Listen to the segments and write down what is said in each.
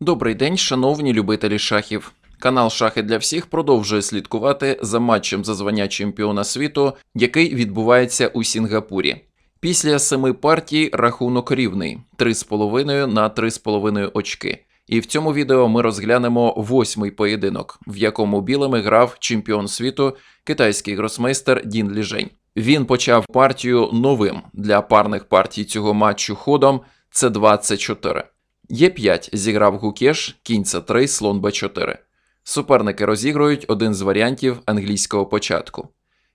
Добрий день, шановні любителі шахів. Канал Шахи для всіх продовжує слідкувати за матчем за звання чемпіона світу, який відбувається у Сінгапурі. Після семи партій рахунок рівний 3,5 на 3,5 очки. І в цьому відео ми розглянемо восьмий поєдинок, в якому білими грав чемпіон світу китайський гросмейстер Дін Ліжень. Він почав партію новим для парних партій цього матчу ходом це 24. Є5 зіграв Гукеш, кінь С3, слон Б4. Суперники розігрують один з варіантів англійського початку.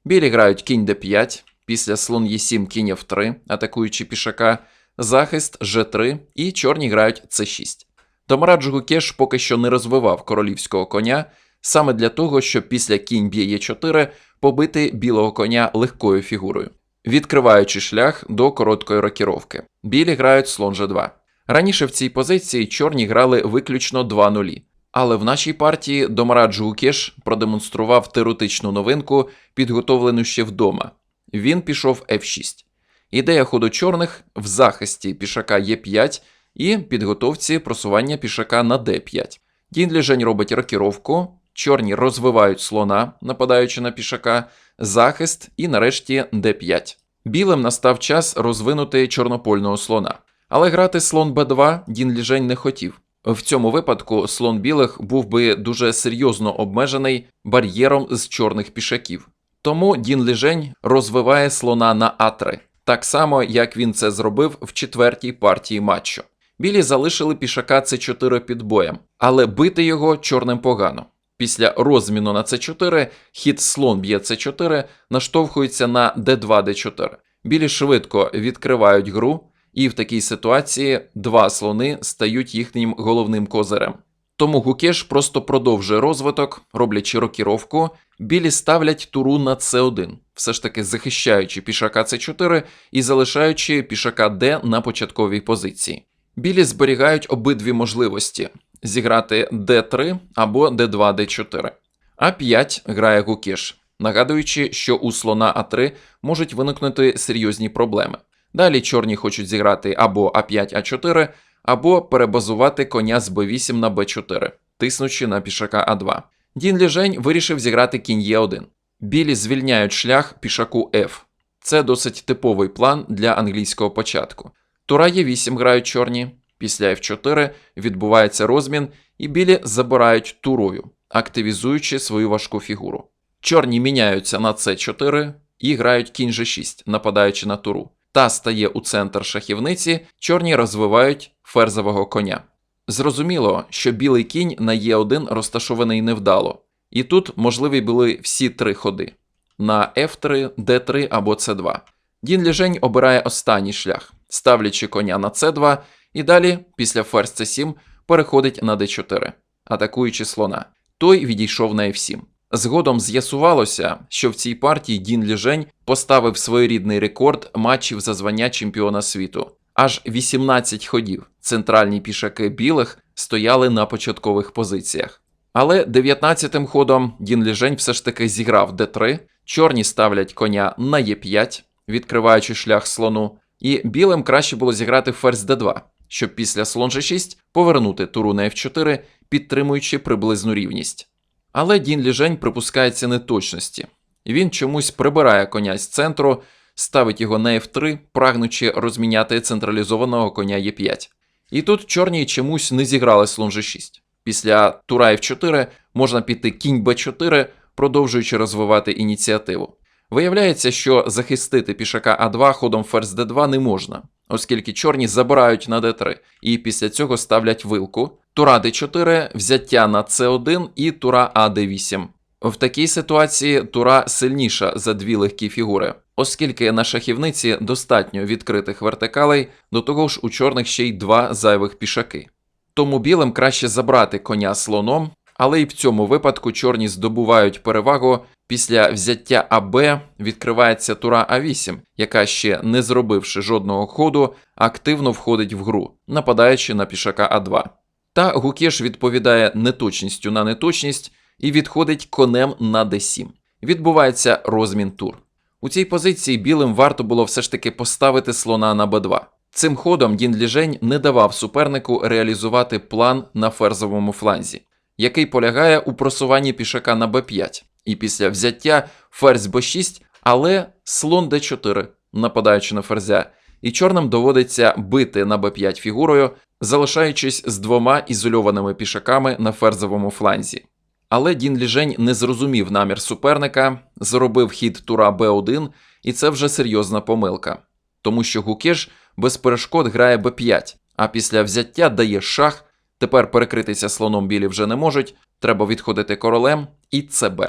Білі грають кінь Д5, після слон Е7 кінь Ф3, атакуючи пішака, захист Ж3 і чорні грають С6. Домарадж Гукеш поки що не розвивав королівського коня, саме для того, щоб після кінь б'є Е4 побити білого коня легкою фігурою, відкриваючи шлях до короткої рокіровки. Білі грають слон Ж2. Раніше в цій позиції чорні грали виключно 2-0. Але в нашій партії Домарадж Гукеш продемонстрував теоретичну новинку, підготовлену ще вдома. Він пішов F6. Ідея ходу чорних в захисті пішака Е5 і підготовці просування пішака на D5. Дін Ліжень робить рокіровку, чорні розвивають слона, нападаючи на пішака, захист і нарешті D5. Білим настав час розвинути чорнопольного слона. Але грати слон Б2 Дін Ліжень не хотів. В цьому випадку слон білих був би дуже серйозно обмежений бар'єром з чорних пішаків. Тому Дін Ліжень розвиває слона на А3, так само як він це зробив в четвертій партії матчу. Білі залишили пішака С4 під боєм, але бити його чорним погано. Після розміну на С4 хід слон б'є С4 наштовхується на Д2Д4. Білі швидко відкривають гру, і в такій ситуації два слони стають їхнім головним козирем. Тому Гукеш просто продовжує розвиток, роблячи рокіровку, білі ставлять туру на С1, все ж таки захищаючи пішака С4 і залишаючи пішака Д на початковій позиції. Білі зберігають обидві можливості зіграти Д3 або Д2, Д4. А5 грає Гукеш, нагадуючи, що у слона А3 можуть виникнути серйозні проблеми. Далі чорні хочуть зіграти або А5, А4, або перебазувати коня з Б8 на Б4, тиснучи на пішака А2. Дін Ліжень вирішив зіграти кінь Е1. Білі звільняють шлях пішаку F. Це досить типовий план для англійського початку. Тура Е8 грають чорні, після F4 відбувається розмін, і білі забирають турою, активізуючи свою важку фігуру. Чорні міняються на С4 і грають кінь G6, нападаючи на туру та стає у центр шахівниці, чорні розвивають ферзового коня. Зрозуміло, що білий кінь на Е1 розташований невдало, і тут можливі були всі три ходи на F3, D3 або C2. Дін Ліжень обирає останній шлях, ставлячи коня на C2, і далі, після ферзь C7, переходить на D4, атакуючи слона. Той відійшов на F7. Згодом з'ясувалося, що в цій партії Дін Ліжень поставив своєрідний рекорд матчів за звання чемпіона світу. Аж 18 ходів центральні пішаки білих стояли на початкових позиціях. Але 19-тим ходом Дін Ліжень все ж таки зіграв Д3, чорні ставлять коня на Е5, відкриваючи шлях слону, і білим краще було зіграти ферзь Д2, щоб після слон G6 повернути туру на F4, підтримуючи приблизну рівність. Але Дін Ліжень припускається неточності. Він чомусь прибирає коня з центру, ставить його на F3, прагнучи розміняти централізованого коня Е5. І тут чорні чомусь не зіграли слон G6. Після тура F4 можна піти кінь Б4, продовжуючи розвивати ініціативу. Виявляється, що захистити пішака А2 ходом ферзь Д2 не можна, оскільки чорні забирають на Д3 і після цього ставлять вилку. Тура Д4, взяття на С1 і тура АД8. В такій ситуації тура сильніша за дві легкі фігури, оскільки на шахівниці достатньо відкритих вертикалей, до того ж у чорних ще й два зайвих пішаки. Тому білим краще забрати коня слоном, але й в цьому випадку чорні здобувають перевагу. Після взяття АБ відкривається тура А8, яка ще не зробивши жодного ходу, активно входить в гру, нападаючи на пішака А2. Та Гукеш відповідає неточністю на неточність і відходить конем на d7. Відбувається розмін тур. У цій позиції білим варто було все ж таки поставити слона на b2. Цим ходом Дін Ліжень не давав супернику реалізувати план на ферзовому фланзі, який полягає у просуванні пішака на b5, і після взяття ферзь b6, але слон d4, нападаючи на ферзя, і чорним доводиться бити на b5 фігурою, залишаючись з двома ізольованими пішаками на ферзовому фланзі. Але Дін Ліжень не зрозумів намір суперника, зробив хід тура b1, і це вже серйозна помилка, тому що Гукеш без перешкод грає b5, а після взяття дає шах. Тепер перекритися слоном білі вже не можуть, треба відходити королем і ЦБ.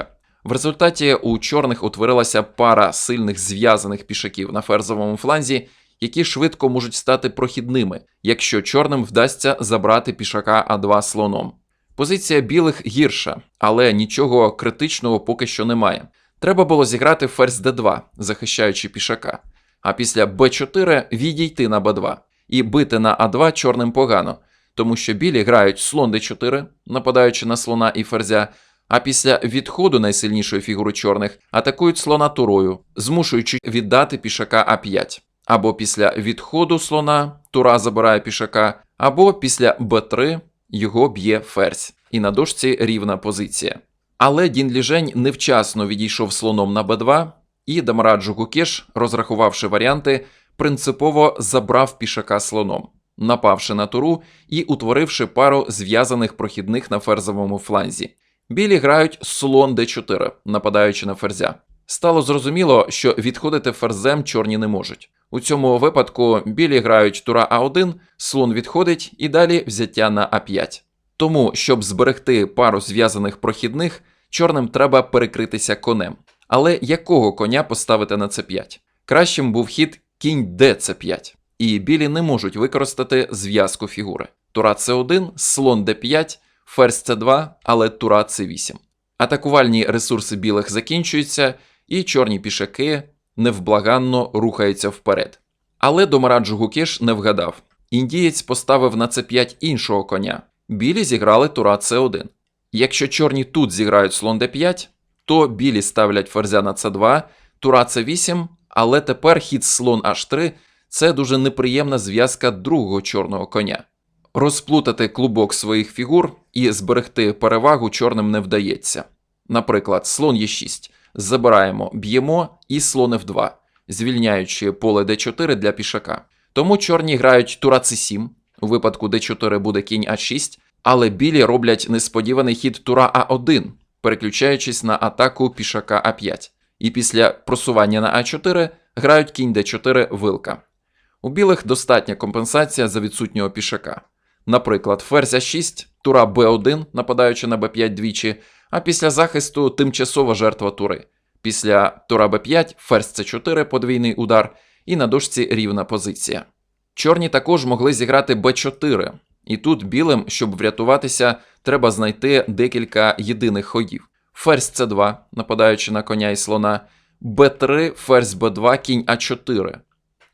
В результаті у чорних утворилася пара сильних зв'язаних пішаків на ферзовому фланзі, які швидко можуть стати прохідними, якщо чорним вдасться забрати пішака А2 слоном. Позиція білих гірша, але нічого критичного поки що немає. Треба було зіграти ферзь d2, захищаючи пішака, а після b4 відійти на b2 і бити на а2 чорним погано, тому що білі грають слон d4, нападаючи на слона і ферзя, а після відходу найсильнішої фігури чорних атакують слона турою, змушуючи віддати пішака а5. Або після відходу слона тура забирає пішака, або після b3 його б'є ферзь, і на дошці рівна позиція. Але Дін Ліжень невчасно відійшов слоном на b2, і Дамараджу Гукеш, розрахувавши варіанти, принципово забрав пішака слоном, напавши на туру і утворивши пару зв'язаних прохідних на ферзовому фланзі. Білі грають слон d4, нападаючи на ферзя. Стало зрозуміло, що відходити ферзем чорні не можуть. У цьому випадку білі грають тура А1, слон відходить і далі взяття на А5. Тому, щоб зберегти пару зв'язаних прохідних, чорним треба перекритися конем. Але якого коня поставити на С5? Кращим був хід кінь ДЦ5, і білі не можуть використати зв'язку фігури. Тура С1, слон Д5, ферзь С2, але тура С8. Атакувальні ресурси білих закінчуються, і чорні пішаки невблаганно рухаються вперед. Але Домараджу Гукеш не вгадав. Індієць поставив на С5 іншого коня. Білі зіграли тура С1. Якщо чорні тут зіграють слон d5, то білі ставлять ферзя на С2, тура С8, але тепер хід слон H3 це дуже неприємна зв'язка другого чорного коня. Розплутати клубок своїх фігур і зберегти перевагу чорним не вдається. Наприклад, слон Е6 забираємо, б'ємо і слон F2, звільняючи поле d4 для пішака. Тому чорні грають тура c7, у випадку d4 буде кінь а6, але білі роблять несподіваний хід тура а1, переключаючись на атаку пішака а5. І після просування на а4 грають кінь d4 вилка. У білих достатня компенсація за відсутнього пішака. Наприклад, ферзь а6, тура b1, нападаючи на b5 двічі, а після захисту тимчасова жертва тури. Після тура b5, ферзь c4, подвійний удар, і на дошці рівна позиція. Чорні також могли зіграти b4, і тут білим, щоб врятуватися, треба знайти декілька єдиних ходів. Ферзь c2, нападаючи на коня і слона, b3, ферзь b2, кінь а4.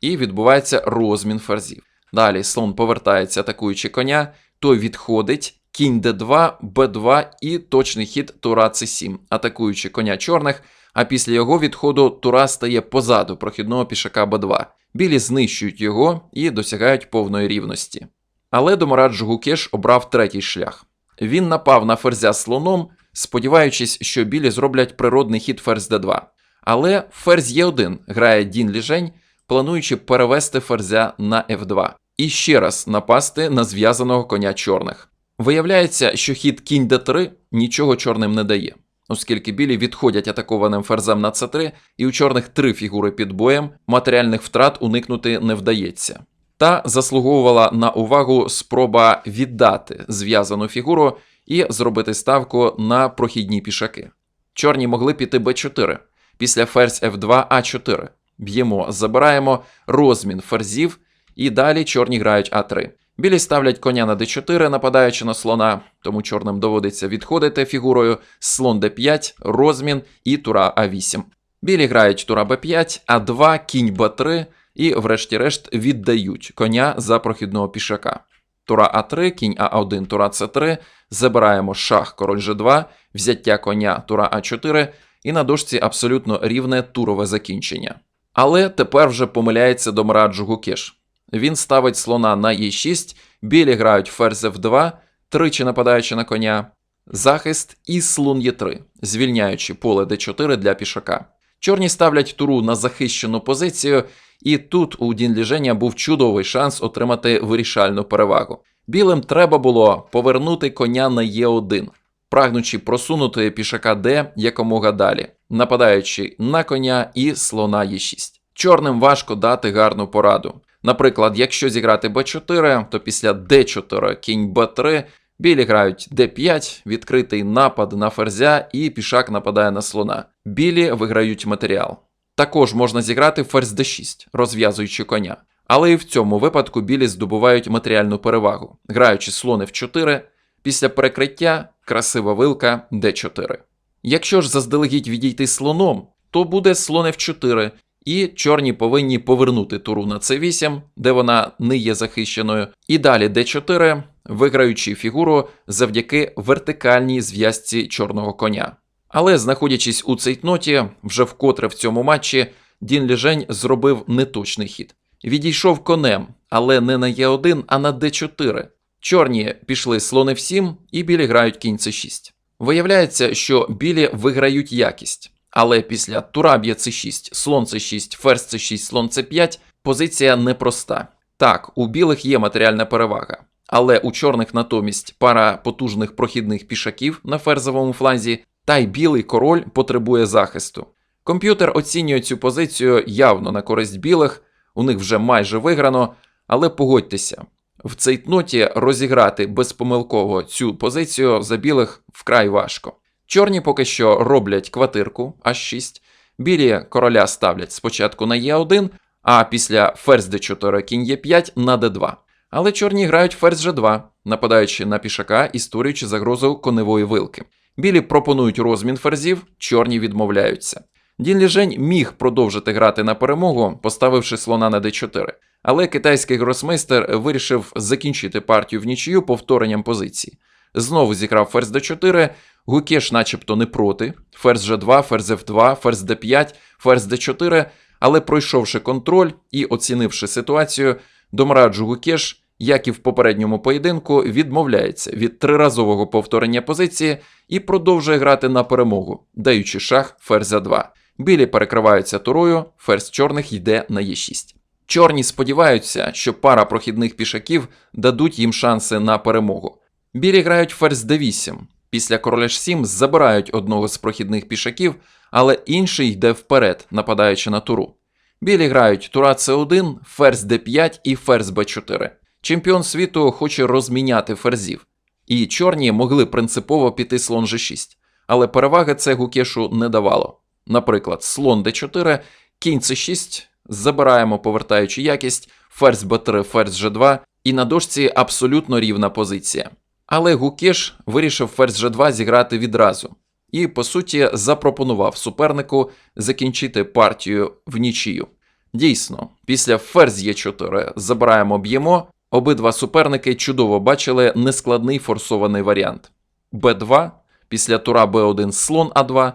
І відбувається розмін ферзів. Далі слон повертається, атакуючи коня, той відходить, кінь d2, b2 і точний хід тура c7, атакуючи коня чорних, а після його відходу тура стає позаду прохідного пішака b2. Білі знищують його і досягають повної рівності. Але Домарадж Гукеш обрав третій шлях. Він напав на ферзя слоном, сподіваючись, що білі зроблять природний хід ферзь d2. Але ферзь Е1 грає Дін Ліжень, плануючи перевести ферзя на f2 і ще раз напасти на зв'язаного коня чорних. Виявляється, що хід кінь d3 нічого чорним не дає, оскільки білі відходять атакованим ферзем на c3, і у чорних три фігури під боєм матеріальних втрат уникнути не вдається. Та заслуговувала на увагу спроба віддати зв'язану фігуру і зробити ставку на прохідні пішаки. Чорні могли піти b4, після ферзь f2 а4. Б'ємо, забираємо розмін ферзів, і далі чорні грають а3. Білі ставлять коня на d4, нападаючи на слона, тому чорним доводиться відходити фігурою слон d5, розмін і тура а8. Білі грають тура b5, а2, кінь b3 і, врешті-решт, віддають коня за прохідного пішака. Тура а3, кінь а1, тура c3, забираємо шах, король g2, взяття коня, тура а4, і на дошці абсолютно рівне турове закінчення. Але тепер вже помиляється Домраджу Гукеш. Він ставить слона на Е6, білі грають ферзь F2, тричі нападаючи на коня, захист і слон Е3, звільняючи поле d4 для пішака. Чорні ставлять туру на захищену позицію, і тут у Дін Ліженя був чудовий шанс отримати вирішальну перевагу. Білим треба було повернути коня на Е1, прагнучи просунути пішака Д якомога далі, нападаючи на коня і слона Е6. Чорним важко дати гарну пораду. Наприклад, якщо зіграти Б4, то після Д4 кінь Б3 білі грають Д5, відкритий напад на ферзя, і пішак нападає на слона. Білі виграють матеріал. Також можна зіграти ферзь d6, розв'язуючи коня. Але і в цьому випадку білі здобувають матеріальну перевагу, граючи слон f4, після перекриття красива вилка d4. Якщо ж заздалегідь відійти слоном, то буде слон f4, і чорні повинні повернути туру на c8, де вона не є захищеною, і далі d4, виграючи фігуру завдяки вертикальній зв'язці чорного коня. Але знаходячись у цейтноті, вже вкотре в цьому матчі, Дін Ліжень зробив неточний хід. Відійшов конем, але не на Е1, а на Д4. Чорні пішли слон F7 і білі грають кінь С6. Виявляється, що білі виграють якість, але після тура б'є С6, слон С6, ферзь С6, слон С5 позиція непроста. Так, у білих є матеріальна перевага, але у чорних натомість пара потужних прохідних пішаків на ферзовому фланзі, та й білий король потребує захисту. Комп'ютер оцінює цю позицію явно на користь білих, у них вже майже виграно, але погодьтеся, в цейтноті розіграти безпомилково цю позицію за білих вкрай важко. Чорні поки що роблять квартирку H6, білі короля ставлять спочатку на Е1, а після ферзь d4 кінь Е5 на d2. Але чорні грають ферзь G2, нападаючи на пішака і створюючи загрозу коневої вилки. Білі пропонують розмін ферзів, чорні відмовляються. Дін Ліжень міг продовжити грати на перемогу, поставивши слона на d4. Але китайський гросмейстер вирішив закінчити партію в нічию повторенням позиції. Знову зіграв ферзь d4, Гукеш начебто не проти, ферзь g2, ферзь f2, ферзь d5, ферзь d4, але пройшовши контроль і оцінивши ситуацію, домраджу Гукеш, як і в попередньому поєдинку, відмовляється від триразового повторення позиції і продовжує грати на перемогу, даючи шах ферзя 2. Білі перекриваються турою, ферзь чорних йде на Е6. Чорні сподіваються, що пара прохідних пішаків дадуть їм шанси на перемогу. Білі грають ферзь d8. Після короля h7 забирають одного з прохідних пішаків, але інший йде вперед, нападаючи на туру. Білі грають тура c1, ферзь d5 і ферзь b4. Чемпіон світу хоче розміняти ферзів. І чорні могли принципово піти слон g6, але переваги це Гукешу не давало. Наприклад, слон d4, кінь c6, забираємо, повертаючи якість, ферзь b3, ферзь g2, і на дошці абсолютно рівна позиція. Але Гукеш вирішив ферзь g2 зіграти відразу і, по суті, запропонував супернику закінчити партію в нічию. Дійсно, після ферзь Е4 забираємо б'ємо, обидва суперники чудово бачили нескладний форсований варіант. Б2, після тура Б1 слон А2,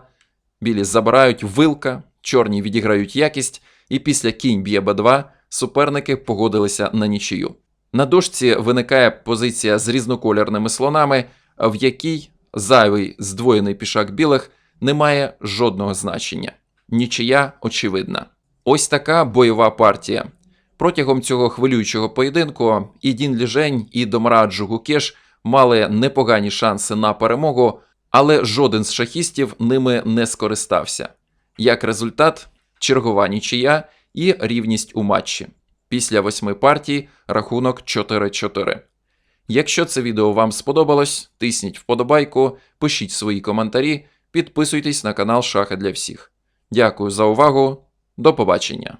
білі забирають вилка, чорні відіграють якість, і після кінь б'є Б2 суперники погодилися на нічию. На дошці виникає позиція з різнокольорними слонами, в якій зайвий здвоєний пішак білих не має жодного значення. Нічия очевидна. Ось така бойова партія. Протягом цього хвилюючого поєдинку і Дін Ліжень, і Домраджу Гукеш мали непогані шанси на перемогу, але жоден з шахістів ними не скористався. Як результат, чергова нічия і рівність у матчі. Після восьми партій рахунок 4-4. Якщо це відео вам сподобалось, тисніть вподобайку, пишіть свої коментарі, підписуйтесь на канал Шахи для всіх. Дякую за увагу, до побачення!